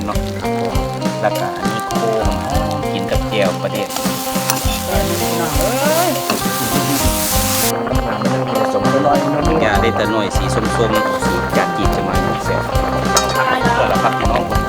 อนเนาะแล้วก็อันนี้โคหอมๆกินกับแจ่วประเด็ดสมน้อยน้อยยาได้แต่หน่วยสีส้มๆสีจัดจีนจะมาแซ่บเพื่อละครับพี่น้องคน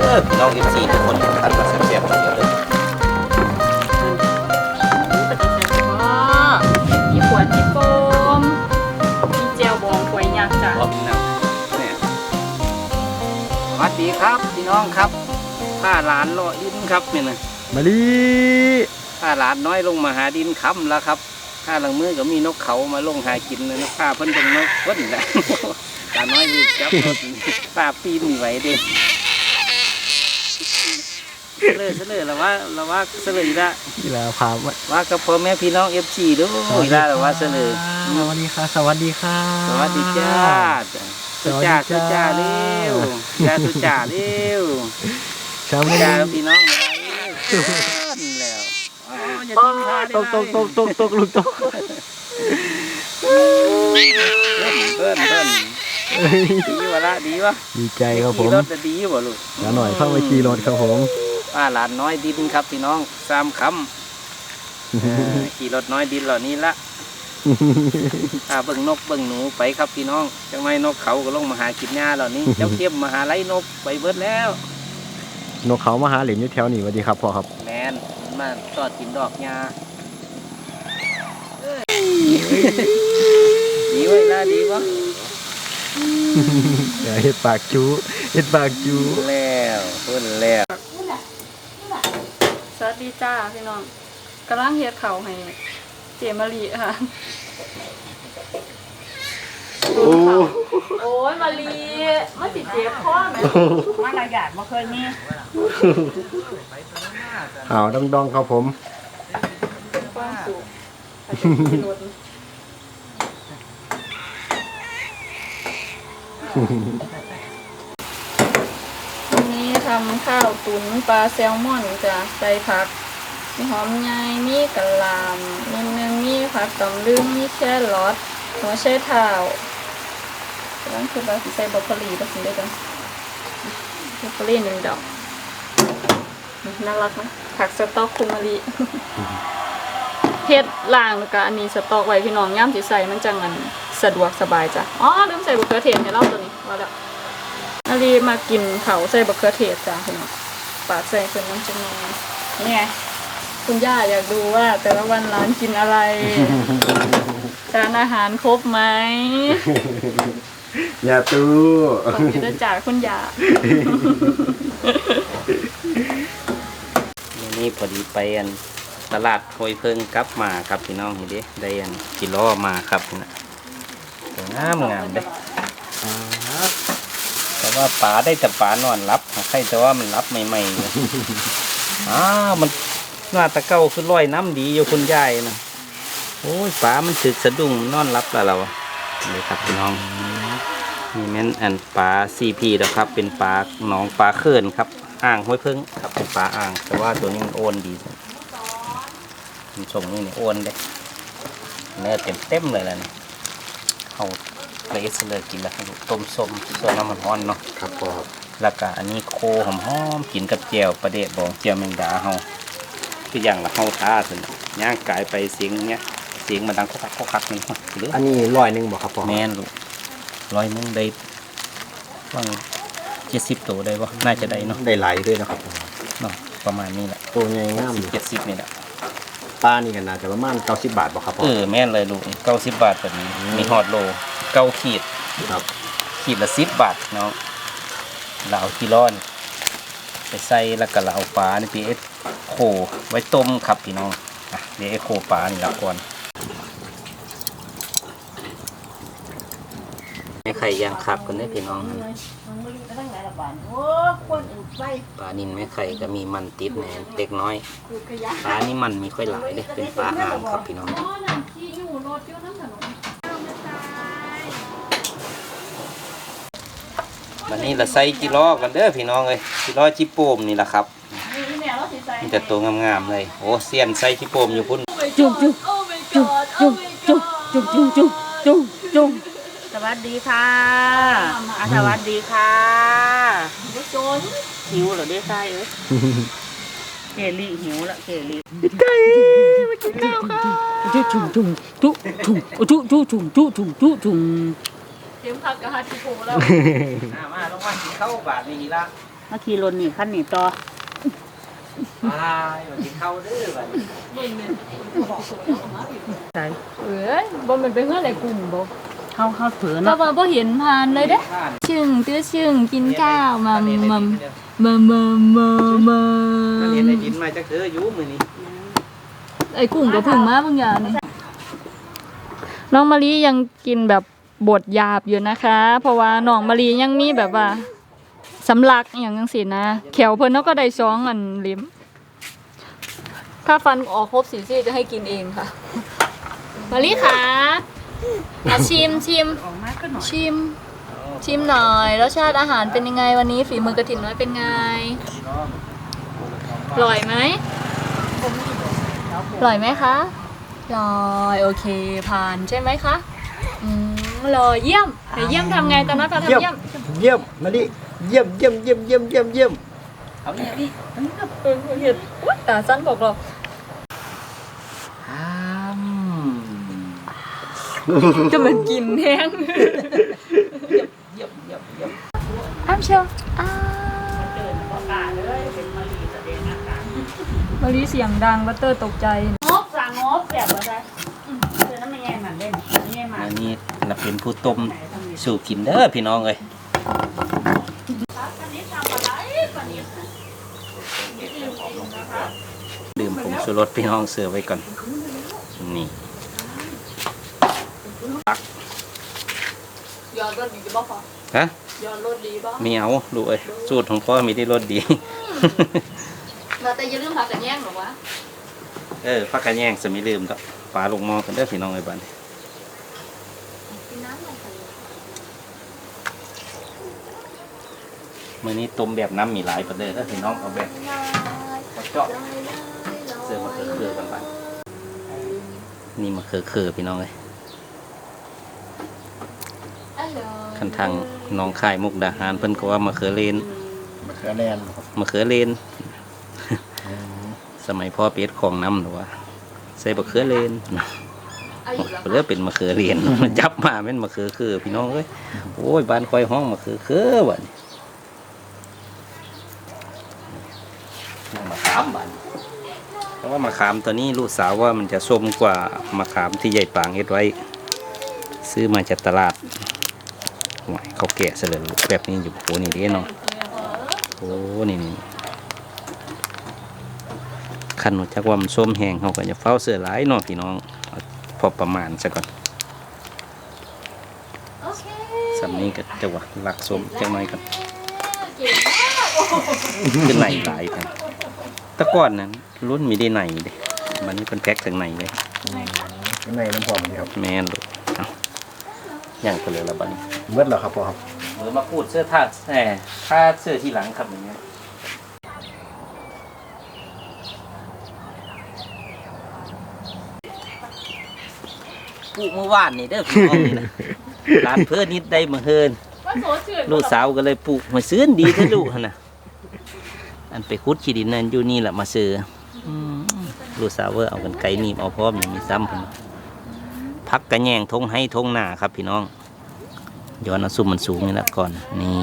เออพี่น้องเอฟซีทุกคนทานมาแซ่บๆเดี๋ยวเลย วัสดีครับพี่น้องครับผ้าหลานรออินครับเนี่ยนะมาลีผ้าหลานน้อยลงมาหาดินค้ำแล้วครับผ้าหลังมือก็มีนกเขามาลงหากินเลยนะผ้าเพิ่นเป็นนกเพิ่นแหละตาน้อยอยู่จับรถผ้าปีนมีไหวเด้เสลอเสลอแล้วว่าแล้วว่าเสลออีกละกีฬาพามาว่ากับพ่อแม่พี่น้องเอฟซีดูอีกละแล้วว่าเสลอสวัสดีค่ะ สวัสดีค่ะ สวัสดีจ้า สุจ้าสุจ้าเร็วจ้าสุจ้าเร็วเช้านี้จ้าพี่น้องเร็วแล้วอ๋ออย่าทิ้งผ้าตกตกตกตกตกลูกตกเพิ่นเพิ่นดีวะละดีวะดีใจครับผขี่มรถจะดีวะลูกแล้วหน่อยเข้าไปขี่รถครับผมป้าหลานน้อยดินครับพี่น้องสามคำเออขี่รถน้อยดินเหล่านี้ละ ถ้าเบิ่งนกเบิ่งหนูไปครับพี่น้องจังไม่นกเขาก็ลงมาหากินหญ้าเหล่านี้ เจ้าเทียมมาหาไล่นกไปเบิดแล้ว นกเขามาหาเหรียญอยู่แถวนี้สวัสดีครับพ่อครับแมนมาตอดกินดอกหญ้าเอ้ยดีไว้ละดีวะอย่าเฮ็ดปากจูเฮ็ดปากจูแล้วเพิ่นแล้วสวัสดีจ้าพี่น้องกำลังเฮ็ดเข่าวให้เจมารีค่ะ โอ้โอ้ยมารีมันสิเจ็บคอไหมมาหลายอย่างบ่เคยมีหาวดองดองครับผมความสุขอาจจะขี่รถวันนี้ทำข้าวตุ๋นปลาแซลมอนจ้ะใส่ผักมีหอมใหญ่มีกะหล่ำนิดนึงมีผักตำลึงมีแครอทหัวไชเท้า แล้วคือเราใส่บรอกโคลีผสมด้วยกันบรอกโคลีหนึ่งดอกน่ารักไหมผักสต๊อกคุมารีเฮ็ดล่างแล้วก็อันนี้สต๊อกไว้พี่น้องย่ามสิใส่มันจังอันสะดวกสบายจ้ะอ๋อลืมใส่บะเขือเทศให้เราตัวนี้ว่าแล้วนารีมากินเขาใส่บะเขือเทศจ้ะพี่น้องปาดใส่เป็นน้ำจิ้มนี่ไงคุณย่าอยากดูว่า แต่ละวันร้านกินอะไรจานอาหารครบไหม ย่าตู้ขอบคุณจากคุณย่านี่พอดีไปอันตลาดโฮยเพิ่งกลับมาครับพี่น้องเห็นดิได้อันกิโลมาครับนี่นะงามงามเด้แต่ว่าป๋าได้แต่ป๋านอนรับใครแต่ว่ามันรับใหม่ๆอยู่อ้าวมันหน้าตะเก้าคือร้อยน้ำดีอยู่คุณยายนะโอ้ยป๋ามันถึกสะดุ้งนอนรับแล้วเราอะนี่ครับพี่น้อง นี่แม่นอันปลาซีพีนะครับ เป็นปลาหนองปลาเขื่อนครับ อ่างห้วยเพิ่งครับเป็นปลาอ่าง แต่ว่าตัวนี้มันโอนดีมันส่งนี่นี่โอนเด้เนื้อเต็มเต็มๆเลยล่ะนี่เอาเลสเลยกินแล้วให้ดูต้มส้มส้มน้ำมันร้อนเนาะครับพ่อครับแล้วก็อันนี้โคหอมหอมๆกินกับแจ่วประเดะบองแจ่วแมงดาเฮาคืออย่างละเฮาท่าสินย่างกายไปเสียงเนี้ยเสียงมาดังโคกักโคกักนี่หรืออันนี้ร้อยหนึ่งบอกครับพ่อแม่นลูก ร้อยหนึงได้ว่างเจ็ดสิบตัวได้วะน่าจะได้เนาะได้ไหลด้วยนะครับผมเนาะประมาณนี้แหละตัวใหญ่งามอยู่เจ็ดสิบนี่แหละปลานี่กันน่าจะประมาณเก้าสิบบาทบอกครับพ่อเออแม่นเลยลูกเก้าสิบบาทแบบนี้มีฮอดโลเก้าขีดครับขีดละสิบบาทเนาะเราเอากิโลอน ไปใส่แล้วก็เราเอาปลานี่พี่เอสโคไว้ต้มครับพี่น้องอะเดี๋ยวไอ้โคปลานี่ละก่อน ไม่ไข่ย่างคักกันได้อพี่น้องมันบ่รู้ไปทางไหนละบานโอ้คนอื่นไปปลานินแม่ไข่ก็มีมันติดแหน่เล็กน้อยกูขยะปลานี่มันมีค่อยหลายเลยเป็นปลาอ่างครับพี่น้องอ๋อนั่นที่อยู่รถอยู่ทั้งถนนวันนี้เราใส่กิโลกันเด้อพี่น้องเลยกิโลจิโปมนี่แหละครับนี่แม่เราสิใส่มีแต่ตัวงามๆเลยโอ้เซียนใส่จิโปมอยู่พุ่นจุ๊บจุ๊บจุ๊บจุ๊บจุ๊บจุ๊บจุ๊บจุ๊บจุ๊บจุ๊บ สวัสดีค่ะอะสวัสดีค่ะบ่โจนหิวเหรอเด้ไส้เอ้ยเกลี่หิวละเกลี่จุจุจุจุจุจุจุจุจุจุจุจุเข็มขัดกับฮาทิโกแล้วมามาลงมากินข้าวบาทนี่ละมาขี่รถนี่ขั้นนี่ต่อมามากินข้าวเด้อบัดนี้ใช่เอ้ยบ่แมันเป็นเงื่อนอะไรกลุ่มบ่ เข้าเข้าเผือก็เนาะว่าบ่เห็นผ่านเลยเด้บ้านชึ่งตื้อชึ่งกินข้าวมัมมัมมัมมัมมัมมัมันเห็นไอ้มดินมาจากเธออยู่มื้อนี้ไอ้กุ้งก็เพึ่งมาบางอย่างนี่น้องมะลิยังกินแบบบดหยาบอยู่นะคะ เพราะว่าน้องมะลิยังมีแบบว่าสำลักอย่างจังซี่นะแขวเพิ่นเขาก็ได้สองอันลิ้มถ้าฟันออกครบสี่ซี่จะให้กินเองค่ะมะลิค่ะ อะชิมชิมออกมาก็หน่อยชิม ชิมหน่อยรสชาติอาหารเป็นยังไงวันนี้ฝีมือกระถิ่นน้อยเป็นไงอร่อยไหมอร่อยไหมคะอร่อยโอเคผ่านใช่ไหมคะอืมอร่อยเยี่ยมเดี๋ยวเยี่ยมทำไงตอนนั้นพาทำเยี่ยมเยี่ยมมาดิเยี่ยมเยี่ยมเยี่ยมเยี่ยมเยี่ยมเยี่ยมเอานี่นี่เออเห็นอุ๊ยตาสั้นบอกเรา จะเหมือนกินแห้งเยี่ยมเยี่ยมเยี่ยมอ้ามเชียวอ้าเดินประกาศเลยเป็นมารีแสดงอาการมารีเสียงดังบัตเตอร์ตกใจงบสั่งงบแบบว่าไงเดี๋ยวนั้นไม่แย่งมันเล่นไม่แย่งมันอันนี้เราเป็นผู้ต้มสู่กินเด้อพี่น้องเอ้ยอันนี้ทำอะไรอันนี้ดื่มผงชูรสพี่น้องเสิร์ฟไว้ก่อนนี่ ยอดรถดีบ่พอฮะยอดรถดีบ่มีเอาดูเอ้ยสูตรของพ่อมีที่รสดีเราแต่อย่าลืมพากันแย่งหรอวะเออพักกันแย่งสมิลืมต่อปลาลงหมอกันเด้อพี่น้องไอ้บ้านกินน้ำหน่อยค่ะมื้อนี้ต้มแบบน้ำมีหลายประเด้อเด้อพี่น้องเอาแบบเจาะเสิร์ฟมาเคือๆกันไปนี่มาเคือๆพี่น้องเอ้ย คันทางหน้องคายมุกดาหารเพิ่นก็ว่ามาเขือเลนมะเขือแลนครับมะเขือเลนสมัยพ่อเป็ดของน้ำหรือว่าใส่มะเขือเลนเรือเป็นมะเขือเลน มันจับมาเป็นมะเขือคือ พี่น้องเอ้ยโอ้ยบ้านคอยห้องมะเขือคือวะนี่มะขามบ้านเพราะว่ามะขามตัวนี้ลูกสาวว่ามันจะส้มกว่ามะขามที่ใหญ่ปางเฮ็ดไว้ ซื้อมาจากตลาด โอ้ยเขาแกะเสลยแบบนี้อยู่โอ้นี่เด้เนาะโอ้นี่นี่ขันหนูจักว่ามันส้มแห้งเขาก็จะเฝ้าเสือหลายเนาะพี่น้องเอาพอประมาณซะก่อนโอเคสำนี้ก็จะว่าหลักส้มจังหน่อยกันเก่งมากโอ้โหขึ้นไหนหลายกันแตะก้อนนั้นรุ่นมีได้ไหนเด้มันนี้เป็นแพ็คถึงไหนเลยข้างในน้ำพอมครับแม่นลูกเอา ย่างไปเลยละบัดนี้เมื่อแล้วครับพ่อครับมือมาพูดเสื้อทาดแหมทาดเสื้อที่หลังครับอย่างเงี้ยปลูกเมื่อวานนี่เด้อพี่น้องนี่นะร้านเพื่อนิดได้มาเฮินว่าโสดชื่นลูกสาวก็เลยปลูกมาซื้อดีเถอะลูกหั่นนะอันไปคุดขี้ดินนั่นอยู่นี่แหละมาซื้ออืมลูกสาวเว่าเอากันไกลหนีบเอาพร้อมอย่างมีซ้ำพุ่น พักกระแยงทงให้ทงหน้าครับพี่น้องย้อนเอาซุ่มมันสูงนี่ละก่อนนี่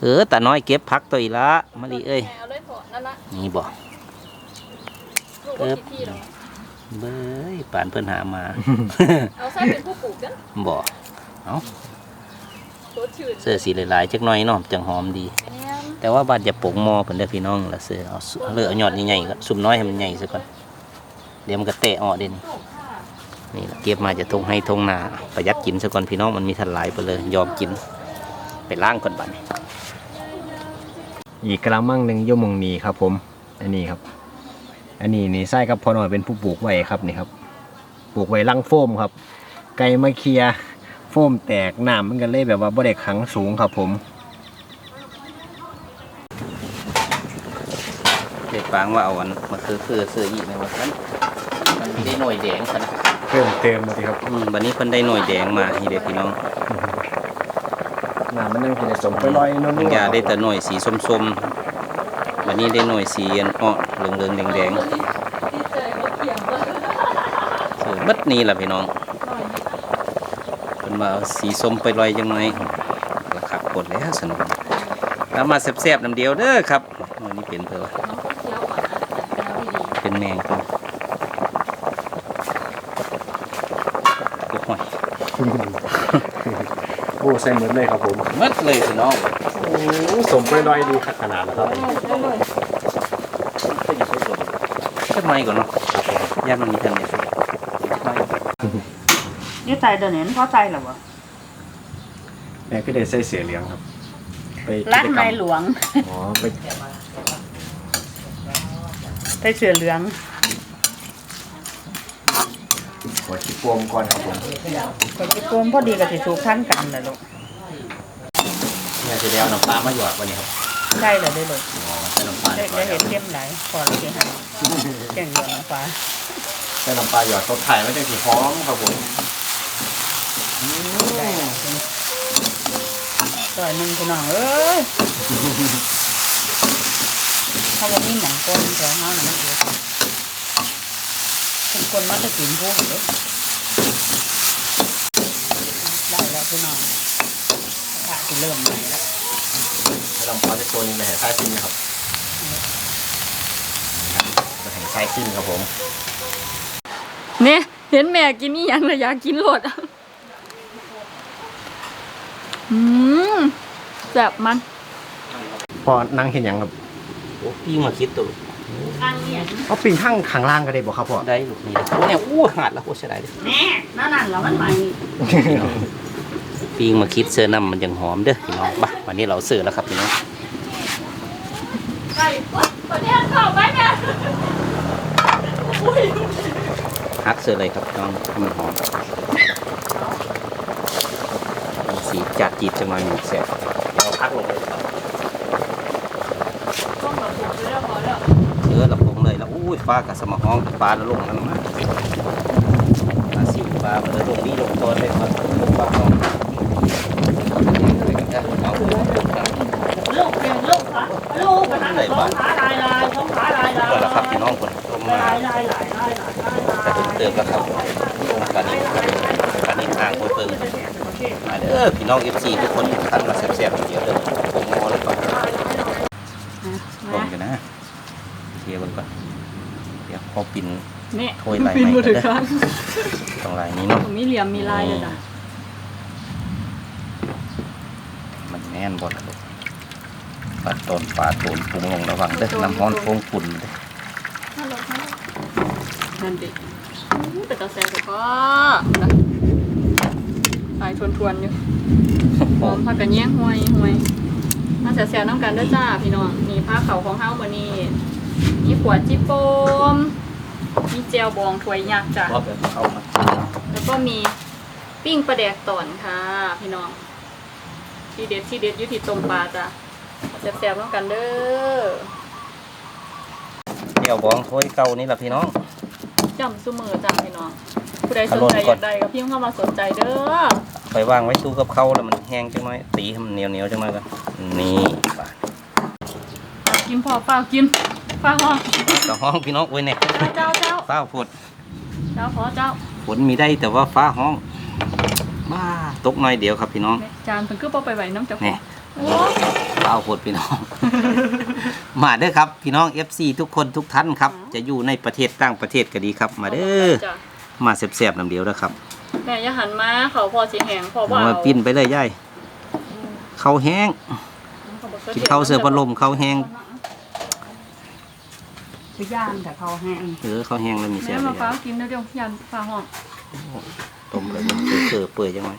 เออตาน้อยเก็บพักตัวอีกละมะลิเอ้ยแมวเลยพอนั่นละนี่บอกลูกว่าคิดที่หรอเบ้ยป่านเพิ่นหามาเอาใส่เป็นผู้ปลูกกันบอกเอาโสดชื่นเสื้อสีหลายๆจักหน่อยเนาะจังหอมดีแม่นแต่ว่าบาดจะปลูกหมอเพิ่นเด้อพี่น้องละเสือเอาสุเอาเลือกเอายอดใหญ่ๆก็สุ่มน้อยให้มันใหญ่ซะก่อนเดี๋ยวมันก็เตะออกเด่น นี่ล่ะเก็บมาจะทงให้ทงนาประหยัดกินซะก่อนพี่น้องมันมีทันหลายไปเลย ยอมกินไปล้างก่อนบัดนี้อีกกระมังหนึ่งอยุ่หมองนีครับ ผม อันนี้ครับ อันนี้นี่ไส้กับพ่อหน่อยเป็นผู้ปลูกไว้ครับนี่ครับปลูกไว้ลังโฟมครับ ไก่มาเคลียร์โฟมแตกน้ำมันก็เลยแบบว่าบ่ได้ขังสูงครับ ผมเด็กฟางว่าเอาอันมาคือคือเสื้ออีกในวันนั้นมันมีได้หน่วยแดงขนาด เพิ่มเติมมาสิครับอืมบัดนี้เพิ่นได้หน่วยแดงมานี่เด้อพี่น้องน้ำมันยังกินสมไปลอยนุ่นอย่าได้แต่หน่วยสีส้มๆบัดนี้ได้หน่วยสีอันอ้อเหลืองๆแดงๆคือบัดนี้ล่ะพี่น้องเพิ่นมาเอาสีส้มไปลอยจังไงราคาปวดแล้วสนุกแล้วมาแซ่บๆน้ำเดียวเด้อครับมื้อนี้เป็นเถอะวะเป็นแมงตัวโอ้ย โอ้ใส่เหมือนเลยครับผมหมัดเลยพี่น้องโอ้สมไปลอยดีขนาดแล้วครับ ขึ้นไม้ก่อนเนาะย่ามันมีทันเนี่ยไม่นี่ใจเดินเห็นเพราะใจเหรอวะแม่ก็ได้ใส่เสียเหลียงครับไปกิรักจกรในรมหลวง อ๋อไปใส่เสื้อเหลือง หัวชิปวงก่อนครับผมก็จะกลมพอดีกับที่ถูกท่านกันแหละลูกเนี่ยจะได้เอาน้ำปลามาหยอดวันนี้ครับใช่เลยได้เลยอ๋อใส่น้ำปลาได้ได้เห็นเข้มไหลายพอเลยที่หันแก่งเหลืองน้ำฟ้าใส่น้ำปลาหยอดต้นไถ่ไม่ได้สีหอมครับผมได้ต่อยหนึ่งพี่น้องเอ้ยถ้าว่ามีหนังก้นแถวเฮาน่ะมันเยอะเป็นคนมาจะกินพวกเด้อได้แล้ว พี่น้องถ้าจะเริ่มใหม่แล้วใส่น้ำปลาจะคนแม่ใต้ชิ้นนะครับจะแห่งใต้ชิ้นครับผมเนี่ยเห็นแม่กินนี่ยังเลยอยากกินรสอืมแซ่บมันพอนั่งเห็นยังครับโอ้พี่มาคิดตัวลูกอันเนี้ยเอาปีนข้างข้างล่างก็ได้บอกครับพ่อได้ลูกนี่เลยโอ้เนี่ยอู้หาดแล้วโอ้เสียดายเลยแน่นั่นนั่นแล้วมันใหม่ ปีงมาคิดเสื้อน้ำมันยังหอมเด้อพี่น้องบ้าวันนี้เราเสื้อแล้วครับพี่น้องไก่ประเดี๋ยวเข้าไปแม่ฮักเสื้อเลยครับน้องให้มันหอมสีจัดจีบจังหน่อยหนึ่งแซ่บเราพักลงเลยครับต้องมาปลูกเรื่องพอแล้วเชื้อเราลงเลยแล้วอุ้ยฟ้ากับสมะฮ้องปลาแล้วลงนั่นมาปลาสิวปลาเบอร์ลงนี่ลงตัวเลยครับลงปลา ลูกเก่งลูกขาลูกขาไหนบ้างขาลายลายท้องขาลายลายก็ละครับพี่น้องคนลงมาลายลายลายลายลายจะถึงเติมแล้วครับลงกันนี้กันนี้ทางโคเพิ่งมาเด้อพี่น้องเอฟซีทุกคนท่านมาแซ่บๆเดียวเด้อผมงอเลยก่อนลงกันนะเคลียร์กันก่อนเดี๋ยวพอปินนี่โทยไหลปีนไหมมือถือเด้อกันตรงลายนี้เนาะมีเหลี่ยมมีลายเลยจ้ะ มันแน่นบดลูกปลาต้นปลาตูนปรุงลงระวังเด้อน้ำร้อนโฟงขุ่นเด้อนั่นดิอู้เป็นตาแซ่บแต่ก็สายทวนๆอยู่หอมผักกระเนียงห่วยห่วยมาแซ่บๆน้ำกันเด้อจ้าพี่น้องนี่ผ้าเขาวของเฮามื้อนี้มีขวดจิโปมมีเจลบองถ้วยยักษ์จ้ะรอบเดี๋ยวเข้ามาแล้วก็มีปิ้งปลาแดกต่อนค่ะ พี่น้อง ที่เด็ดที่เด็ดอยุติต้มปลาจ้ะแซ่บๆน้ำกันเด้อเดี๋ยวบองโทยเก่านี่แหละพี่น้องจำซุมือจ้ะพี่น้องผู้ใดสนใจอารมณ์อก่อนยากได้ก็พิมพ์เข้ามาสนใจเด้อไปวางไว้ตู้กับเขาวแล้วมันแห้งจังหน่อยตีให้มันเหนียวเหนียวๆจังหน่อยกันนี่ปลากินพอเปล่ากินฟ้าห้องกระห้องพี่น้องโอ้ยเนี่ยเจ้าเจ้าฟ้าฝนเจ้าขอเจ้าฝนมีได้แต่ว่าฟ้าห้อง บ้าตกหน่อยเดียวครับพี่น้องเนี่ยจานเพิ่นคือบ่ไปไหวน้ำเจ้าขอนี่ งโอ้ฟ้าฝนพี่น้อง มาเด้อครับ พี่น้อง FC ทุกคนทุกท่านครับ จะอยู่ในประเทศต่างประเทศก็ดีครับ มาเด้อจ้ะมาแซ่บๆน้ำเดียวนะครับแม่อย่าหันมาเขาพอสิแหงพอบ่เอาเอามาปิ้นไปเลยย่ายเขาแห้งกินข้าวเสือพัดลมเขาแห้งคือย่างแต่เขาแห้งเออเขาแห้งแล้วมีเสียแม่งมาเลยฟ้ากินเดี๋ยวเดี๋ยวยันฟ้าห้อง ต้มเลยมันเปื่อยๆเปื่อยจังไง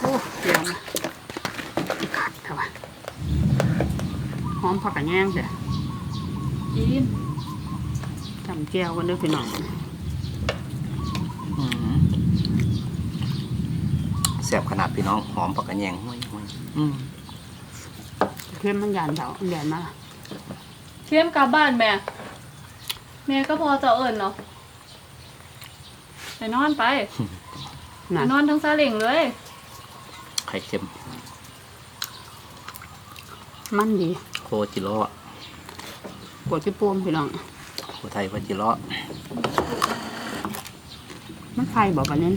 โอ้เดี๋ยวนะขัดเข้าไปหอมผักกระแยงเสียกินจำแก้วกันด้วยพี่น้องอืมแซ่บขนาดพี่น้องหอมปักกระแยงห้วยห้วยอืมเข้มมันหยานเถาแดนมาเทียมกลับบ้านแม่ แม่ก็พอจะเอิญเนาะ ไปนอนไปไปน่ะนอนทั้งซาเล้งเลย ไข่เค็มมันดีโคจิโร่กดพี่ปูมพี่น้อง โคไทยโคจิโร่มันไข่บ่ปานนี้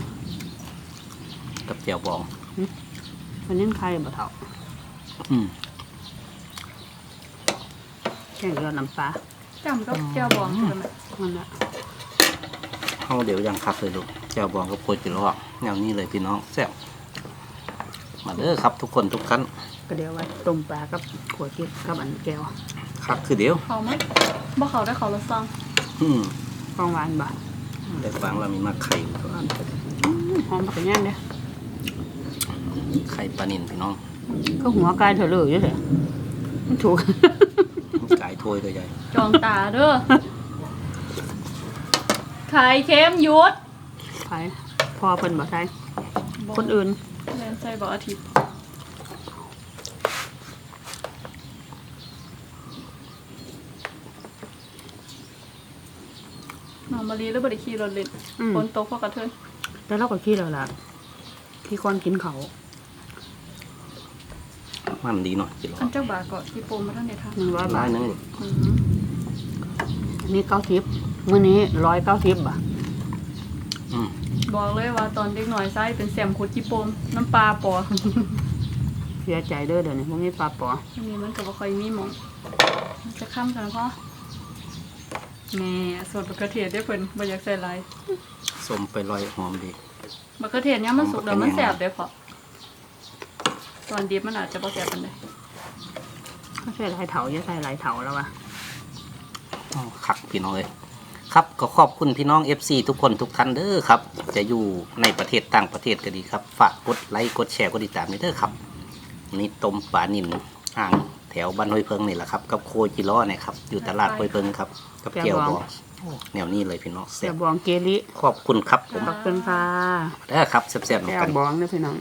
กับเจียวบองปานนี้ไข่บ่เท่าอืมแค่ยอดน้ำปลาจำก็เจียวบองใช่ไหมนั่นแหละ เอาเดี๋ยวยังคักเลยลูกเจียวบองกับโคจิโร่แนวนี้เลยพี่น้องแซ่บมาเด้อครับทุกคนทุกท่านก็เดี๋ยวไว้ต้มปลากับขวดกิ๊บกับอันแก้วคักคือเดียวเขาไหมบ่เขาได้เขาละซองอืมฟองหวานบ่ได้ฟังเรามีมาไข่อยู่ตัวนั้นอืมหอมผักกระแยงเด้อไข่ปลานินพี่น้องก็หัวกายเถอะเลยอยู่เถอะมันถูกกายถ้วยตัวใหญ่จองตาเด้อ ไข่เค็มหยุดไผพอเพิ่นบ่ใช่คนอื่นแม่นใส่บ่อาทิตย์น้องมารีแล้วบ่ได้ขี่รถเล่นอืมฝนตกพอกระเทินแต่เราก็คิดแล้วล่ะพี่คนกินเขาวมันดีเนาะจิโร่อันเจ้าบาทก็ที่โปมมาท่านได้ทำหนึ่งร้อยร้าบายทหนึงลูกอืมอันนี้เก้าสิบ มื้อนี้ร้อยเก้าสิบบ่ะอืมบอกเลยว่าตอนเด็กหน่อยไส้เป็นแซมโคตรจิโปมน้ำปลาปอ เสียใจเด้อเดี๋ยวนี้พวกนี้ปลาปออันนี้มันก็บ่ค่อยมีหมองมันจะค้ำกันพ่อแม่สดมะเขือเทศได้อเพิ่นบ่อยากใส่หลายสมไปลอยหอมดีมะเขือเทศเนี่ยมันสุกแล้วมันมันเป็นแสยังไงบเด้อพอตอนดิบมันอาจจะบ่แสบปานใดก็ใช่หลายเถาอย่าใส่หลายเถาแล้ววะอ๋อคักพี่น้องเลย ครับก็ขอบคุณพี่น้อง FC ทุกคนทุกท่านเด้อครับ จะอยู่ในประเทศต่างประเทศก็ดีครับ ฝากกดไลค์กดแชร์กดติดตามด้วยเด้อครับนี่ต้มปลานิลอ่างแถวบ้านห้วยเพิงนี่แหละครับกับโคจิโร่เนี่ยครับอยู่ตลาดห้วยเพิงครับกับเจียวบองโอ้แนวนี้เลยพี่น้องเสีแซ่ยบบองเกลิขอบคุณครับผมขอบคุณค่ะ เด้อครับแซ่บๆแก้นำวกันบองเด้อพี่น้อง